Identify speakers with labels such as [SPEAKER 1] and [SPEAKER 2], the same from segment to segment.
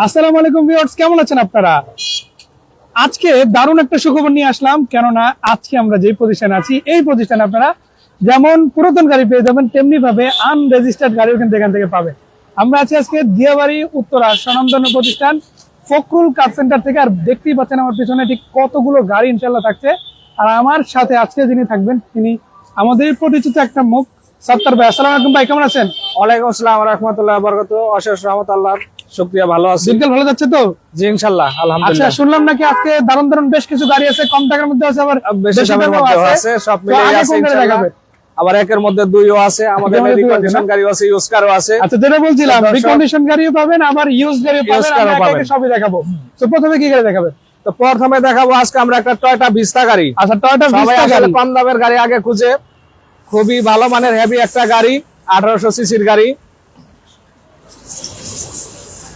[SPEAKER 1] আসসালামু আলাইকুম ভিউয়ার্স, কেমন আছেন আপনারা? আজকে দারুণ একটা সুখবর নিয়ে আসলাম, কেননা আজকে আমরা যে প্রতিষ্ঠানে আছি, এই প্রতিষ্ঠানে আপনারা যেমন পুরাতন গাড়ি পেয়ে যাবেন তেমনি ভাবে আনরেজিস্টার্ড থেকে আমরা আছি আজকে দিয়াবাড়ি, উত্তরা প্রতিষ্ঠান ফকরুল কার সেন্টার থেকে, আর দেখতেই পাচ্ছেন আমার পিছনে ঠিক কতগুলো গাড়ি ইনশাল্লাহ থাকছে। আর আমার সাথে আজকে যিনি থাকবেন, তিনি আমাদের পরিচিত একটা মুখ। সত্তর ভাই, আসসালামু আলাইকুম ভাই, কেমন আছেন?
[SPEAKER 2] ওয়ালাইকুম আসসালাম রহমতুল্লাহ অশেষ রহমত আল্লাহ শুক্রিয়া ভালো আছি।
[SPEAKER 1] দিনকাল ভালো যাচ্ছে তো?
[SPEAKER 2] জি ইনশাল্লাহ
[SPEAKER 1] আচ্ছা শুনলাম নাকি আজকে দারুণ দারুণ বেশ কিছু গাড়ি আছে কম টাকার মধ্যে আছে আবার
[SPEAKER 2] বেশি দামের মধ্যে
[SPEAKER 1] আছে।
[SPEAKER 2] সব
[SPEAKER 1] তো
[SPEAKER 2] মিলে আছে।
[SPEAKER 1] দেখাবেন?
[SPEAKER 2] আবার একের মধ্যে দুইও আছে আমাদের রিকন্ডিশন গাড়িও আছে ইউজ কারও আছে।
[SPEAKER 1] আচ্ছা যেটা বলছিলাম রিকন্ডিশন গাড়িও পাবেন আবার ইউজ গাড়িও পাবেন। সবই দেখাবো। তো প্রথমে কি গাড়ি দেখাবেন?
[SPEAKER 2] তো প্রথমে দেখাবো আজকে আমরা একটা টয়টা ভিস্তা গাড়ি।
[SPEAKER 1] আচ্ছা টয়টা ভিস্তা গাড়ি।
[SPEAKER 2] কম দামের গাড়ি আগে খুঁজে। খুবই ভালো মানের হেভি একটা গাড়ি আঠারোশো সিসির গাড়ি।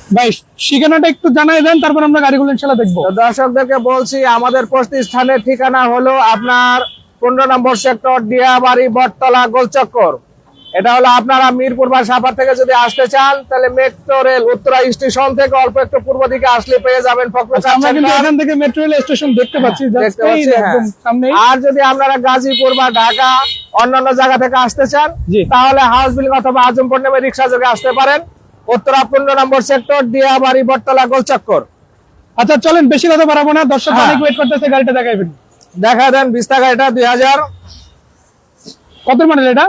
[SPEAKER 1] ভাই ঠিকানাটা একটু জানাই দেন তারপর আমরা গাড়িগুলো ইনশাল্লাহ দেখব।
[SPEAKER 2] দর্শকদেরকে বলছি আমাদের প্রতিষ্ঠানের ঠিকানা হলো আপনার পনেরো নম্বর সেক্টর ডিয়াবাড়ি বটতলা গোলচক্কর। এটা হলো আপনারা মিরপুর বা সাপার থেকে যদি আসতে চান তাহলে মেট্রো রেল উত্তরা স্টেশন থেকে অল্প একটু পূর্ব দিকে আসলে পেয়ে যাবেন
[SPEAKER 1] আচ্ছা এখান থেকে মেট্রো রেল স্টেশন দেখতে পাচ্ছি
[SPEAKER 2] হ্যাঁ।
[SPEAKER 1] সামনে
[SPEAKER 2] আর যদি আপনারা গাজীপুর বা ঢাকা অন্যান্য জায়গা থেকে আসতে চান তাহলে হাউস বিল্ডিং অথবা আজমপুর নেমে রিক্সা যোগে আসতে পারেন। উত্তরা পনেরো নম্বর সেক্টর ডিয়াবাড়ি বটতলা গোলচক্কর
[SPEAKER 1] আচ্ছা চলেন বেশি কথা বাড়াবো না। দর্শক
[SPEAKER 2] হ্যাঁ।
[SPEAKER 1] অনেক ওয়েট করতেছে গাড়িটা দেখাইবেন
[SPEAKER 2] দেখা দেন বিস্তা গাড়িটা দুই হাজার।
[SPEAKER 1] কত মডেল এটা?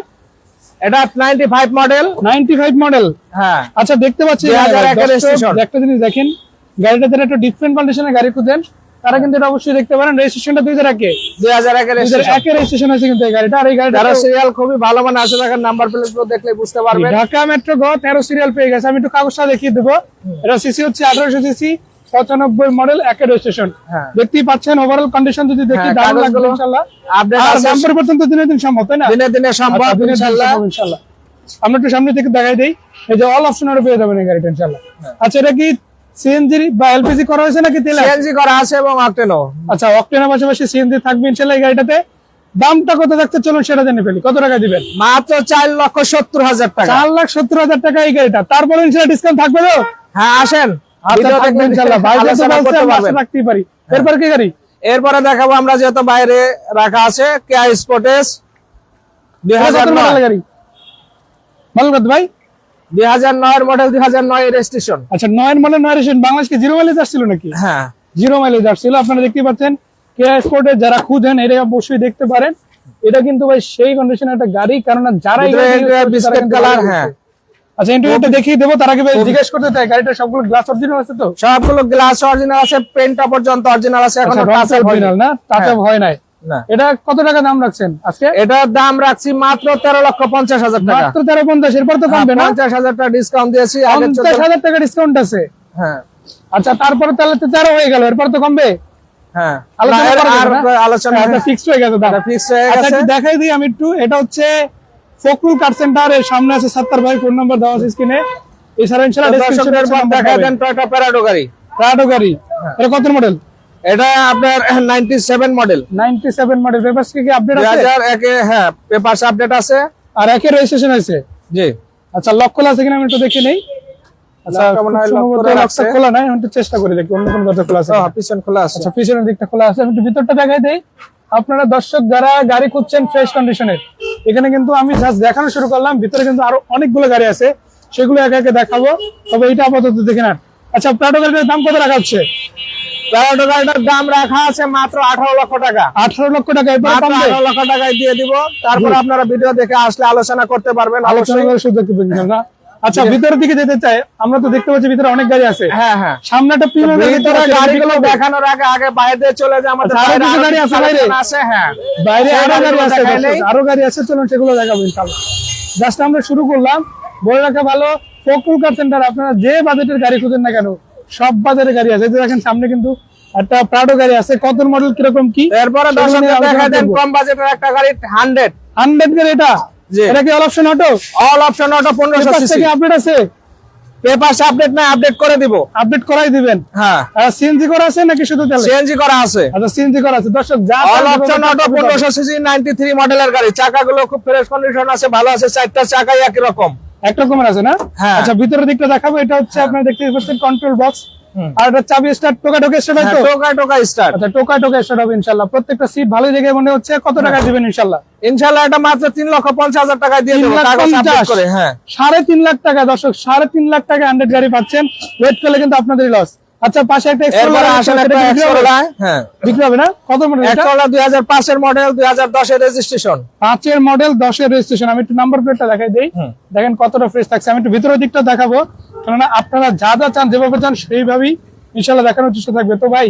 [SPEAKER 2] এটা ninety five model
[SPEAKER 1] ninety five model
[SPEAKER 2] হ্যাঁ।
[SPEAKER 1] আচ্ছা দেখতে পাচ্ছি।
[SPEAKER 2] 2001 এর
[SPEAKER 1] দর্শক, একটা জিনিস দেখেন গাড়িটা একটু ডিফারেন্ট কন্ডিশনে গাড়ি খুঁজেন। তারা কিন্তু এটা অবশ্যই দেখতে পারেন। রেজিস্ট্রেশনটা দুই হাজার একে।
[SPEAKER 2] দুই হাজার
[SPEAKER 1] দুই রেজিস্ট্রেশন আছে কিন্তু এই গাড়িটা। আর এই গাড়িটা
[SPEAKER 2] সিরিয়াল খুবই ভালো মানে আছে দেখেন নাম্বার প্লেটগুলো দেখলে বুঝতে পারবেন।
[SPEAKER 1] ঢাকা মেট্রো গ তেরো সিরিয়াল পেয়ে গেছে। আমি একটু কাগজটা দেখিয়ে দেবো। এটা সিসি হচ্ছে আঠারোশো সিসি পঁচানব্বই মডেল একের
[SPEAKER 2] হ্যাঁ।
[SPEAKER 1] দেখতেই পাচ্ছেন ওভারঅল কন্ডিশন যদি দেখি
[SPEAKER 2] হ্যাঁ,
[SPEAKER 1] দারুণ
[SPEAKER 2] আপডেট
[SPEAKER 1] আর
[SPEAKER 2] আছে।
[SPEAKER 1] দাম পরিবর্তন তো দিনে দিন সম্ভব তাই না?
[SPEAKER 2] দিনে দিনে সম্ভব
[SPEAKER 1] আচ্ছা, সম্ভব, ইনশাল্লাহ। আমরা একটু সামনে থেকে দেখাই দেই। এই যে অল অপশন আরও পেয়ে যাবেন এই গাড়িটা ইনশাল্লাহ।
[SPEAKER 2] হ্যাঁ।
[SPEAKER 1] আচ্ছা এটা কি সিএনজি বা এলপিজি করা হয়েছে নাকি তেল
[SPEAKER 2] সিএনজি করা আছে এবং
[SPEAKER 1] আচ্ছা অক্টেনের পাশাপাশি সিএনজি থাকবে ইনশাল্লাহ এই গাড়িটাতে। দামটা কত থাকছে চলুন সেটা জেনে ফেলি। কত টাকা দিবেন?
[SPEAKER 2] মাত্র চার লক্ষ সত্তর হাজার টাকা।
[SPEAKER 1] চার লাখ সত্তর হাজার টাকা এই গাড়িটা। তারপরে ইনশাল্লাহ ডিসকাউন্ট থাকবে তো?
[SPEAKER 2] হ্যাঁ আসেন।
[SPEAKER 1] এরপর কি গাড়ি?
[SPEAKER 2] এরপরে দেখাবো আমরা যেহেতু বাইরে রাখা আছে কেয়া স্পোর্টেস দুই হাজার
[SPEAKER 1] কত
[SPEAKER 2] নয়।
[SPEAKER 1] মডেলের গাড়ি? ভালো কথা ভাই?
[SPEAKER 2] দুই হাজার নয়ের মডেল দুই হাজার নয় রেজিস্ট্রেশন
[SPEAKER 1] আচ্ছা নয়ের মডেল নয় রেশন বাংলাদেশকে জিরো মাইলেজ আসছিল নাকি?
[SPEAKER 2] হ্যাঁ।
[SPEAKER 1] জিরো মাইলেজ আসছিল। আপনারা দেখতে পাচ্ছেন কেয়া স্পোর্টে যারা খুঁজেন এটা অবশ্যই দেখতে পারেন। এটা কিন্তু ভাই সেই কন্ডিশনের একটা গাড়ি কারণ যারা
[SPEAKER 2] বিস্কিট কালার হ্যাঁ।
[SPEAKER 1] আচ্ছা ইন্টারভিউটা দেখিয়ে দেবো তার আগে ভাই জিজ্ঞেস করতে চাই গাড়িটা সবগুলো গ্লাস অরিজিনাল আছে তো?
[SPEAKER 2] সবগুলো গ্লাস অরিজিনাল আছে পেন্টটা পর্যন্ত অরিজিনাল আছে এখন
[SPEAKER 1] আচ্ছা অরিজিনাল না? টাচ
[SPEAKER 2] হ্যাঁ।
[SPEAKER 1] হয় নাই।
[SPEAKER 2] না।
[SPEAKER 1] এটা কত টাকা দাম রাখছেন আজকে?
[SPEAKER 2] এটার দাম রাখছি মাত্র তেরো লক্ষ পঞ্চাশ হাজার টাকা।
[SPEAKER 1] মাত্র তেরো পঞ্চাশ এরপর তো কমবে না?
[SPEAKER 2] পঞ্চাশ হাজার টাকা ডিসকাউন্ট দিয়েছি
[SPEAKER 1] পঞ্চাশ হাজার টাকা ডিসকাউন্ট আছে।
[SPEAKER 2] হ্যাঁ।
[SPEAKER 1] আচ্ছা তারপরে তাহলে তো তেরো হয়ে গেল এরপর তো কমবে?
[SPEAKER 2] হ্যাঁ।
[SPEAKER 1] আলোচনা ফিক্সড হয়ে গেছে
[SPEAKER 2] হয়ে
[SPEAKER 1] আচ্ছা
[SPEAKER 2] গেছে।
[SPEAKER 1] দেখাই দিই আমি একটু। এটা হচ্ছে ফকরুল কার সেন্টার এর সামনে আছে সাত্তার ভাই ফোন নাম্বার দেওয়া আছে স্ক্রিনে এছাড়া ইনশাআল্লাহ
[SPEAKER 2] দর্শকদের পর দেখা দেন টয়টা প্যারাডো গাড়ি।
[SPEAKER 1] প্রাডো গাড়ি।
[SPEAKER 2] হ্যাঁ।
[SPEAKER 1] এটা কত মডেল
[SPEAKER 2] এটা আপনার ninety seven model
[SPEAKER 1] 97 model papers কি আপডেট আছে?
[SPEAKER 2] হাজার একে হ্যাঁ পেপার আপডেট আছে।
[SPEAKER 1] আর একের রেজিস্ট্রেশন আছে
[SPEAKER 2] জি।
[SPEAKER 1] আচ্ছা লক খোলা আছে কিনা আমি একটু দেখে নেই। আচ্ছা
[SPEAKER 2] লকটা।
[SPEAKER 1] খোলা নাই আমি একটু চেষ্টা করে দেখি অন্য কোনো দরজা খোলা আছে
[SPEAKER 2] পিছন খোলা আছে।
[SPEAKER 1] আচ্ছা পিছনের দিকটা খোলা আছে। আমি একটু ভিতরটা দেখাই দেই। আপনারা দর্শক যারা গাড়ি খুঁজছেন ফ্রেশ কন্ডিশনের এখানে কিন্তু আমি জাস্ট দেখানো শুরু করলাম। ভিতরে কিন্তু আরও অনেকগুলো গাড়ি আছে। সেগুলো একে একে দেখাবো। তবে এটা আপাতত দেখে নেন। আচ্ছা গাড়িটার দাম কত রাখা হচ্ছে?
[SPEAKER 2] প্যারাডো গাড়িটার দাম রাখা আছে মাত্র আঠারো লক্ষ টাকা।
[SPEAKER 1] আঠারো লক্ষ টাকা এরপরে
[SPEAKER 2] মাত্র
[SPEAKER 1] কমবে
[SPEAKER 2] আঠারো লক্ষ টাকায় দিয়ে দিব। তারপর আপনারা ভিডিও দেখে আসলে আলোচনা করতে পারবেন
[SPEAKER 1] আলোচনা করে সুযোগ দিবেন না আচ্ছা ভিতরের দিকে যেতে চাই আমরা তো দেখতে পাচ্ছি ভিতরে অনেক গাড়ি আছে।
[SPEAKER 2] হ্যাঁ হ্যাঁ।
[SPEAKER 1] সামনে একটা প্রিমিয়াম
[SPEAKER 2] ভিতরে গাড়িগুলো দেখানোর আগে আগে বাইরে চলে যায় আমাদের
[SPEAKER 1] আচ্ছা,
[SPEAKER 2] আরও
[SPEAKER 1] কিছু গাড়ি আছে বাইরে?
[SPEAKER 2] আছে হ্যাঁ।
[SPEAKER 1] বাইরে আরও গাড়ি আছে। আরও গাড়ি চলুন সেগুলো দেখাবো জাস্ট আমরা শুরু করলাম। বলে রাখা ভালো ফকুল কার সেন্টার আপনারা যে বাজেটের গাড়ি খুঁজেন না কেন সব বাজারের গাড়ি আছে। দেখেন সামনে কিন্তু একটা প্রাডো গাড়ি আছে। কত মডেল কীরকম কি?
[SPEAKER 2] এরপরে দর্শকদের দেখা দেন কম বাজেটের একটা গাড়ি হান্ড্রেড
[SPEAKER 1] হান্ড্রেড গাড়ি এটা?
[SPEAKER 2] জি।
[SPEAKER 1] এটা কি all option auto
[SPEAKER 2] all option auto পনেরোশো
[SPEAKER 1] থেকে আপডেট আছে?
[SPEAKER 2] পেপার আপডেট না আপডেট করে দিব।
[SPEAKER 1] আপডেট করাই দিবেন?
[SPEAKER 2] হ্যাঁ।
[SPEAKER 1] আর সিএনজি করা আছে নাকি শুধু তেলে?
[SPEAKER 2] সিএনজি করা আছে।
[SPEAKER 1] আচ্ছা সিএনজি করা আছে। দর্শক যা
[SPEAKER 2] অল
[SPEAKER 1] চান
[SPEAKER 2] অপশন
[SPEAKER 1] সেভাবে
[SPEAKER 2] অটো
[SPEAKER 1] পাবেন।
[SPEAKER 2] পনেরোশো সিসি নাইনটি থ্রি মডেলের গাড়ি। চাকাগুলো খুব ফ্রেশ কন্ডিশন আছে ভালো আছে চারটা চাকাই একই রকম।
[SPEAKER 1] একরকমের আছে না?
[SPEAKER 2] হ্যাঁ।
[SPEAKER 1] আচ্ছা ভিতরের দিকটা দেখাবো। এটা হচ্ছে আপনারা দেখতে পাচ্ছেন কন্ট্রোল বক্স আর এটা চাবি স্টার্ট টোকা টোকা স্টার্ট হয়
[SPEAKER 2] হ্যাঁ,
[SPEAKER 1] তো?
[SPEAKER 2] টোকা টোকা স্টার্ট
[SPEAKER 1] আচ্ছা টোকা টোকা স্টার্ট হবে ইনশাল্লাহ। প্রত্যেকটা সিট ভালো জায়গায় মনে হচ্ছে। কত টাকা দিবেন ইনশাল্লাহ?
[SPEAKER 2] ইনশাআল্লাহ এটা মাত্র তিন লক্ষ পঞ্চাশ হাজার টাকা দিয়ে দেব। কাগজ আপডেট করে হ্যাঁ।
[SPEAKER 1] সাড়ে তিন লাখ টাকা দর্শক সাড়ে তিন লাখ টাকা হান্ড্রেড গাড়ি পাচ্ছেন। ওয়েট করলে কিন্তু আপনাদেরই লস আচ্ছা পাশে একটা Explorer
[SPEAKER 2] এরপরে আসেন একটা হ্যাঁ।
[SPEAKER 1] বিক্রি হবে না? কত মডেল এটা?
[SPEAKER 2] এক্সোলা দুই হাজার মডেল দুই হাজার দশের রেজিস্ট্রেশন
[SPEAKER 1] পাঁচের মডেল দশের রেজিস্ট্রেশন আমি একটু নাম্বার প্লেটটা দেখাই দিই। দেখেন কতটা ফ্রেশ থাকছে। আমি একটু ভিতরের দিকটা দেখাবো। কেননা আপনারা যা যা চান যেভাবে চান সেইভাবেই ইনশাল্লাহ দেখানোর চেষ্টা থাকবে। তো ভাই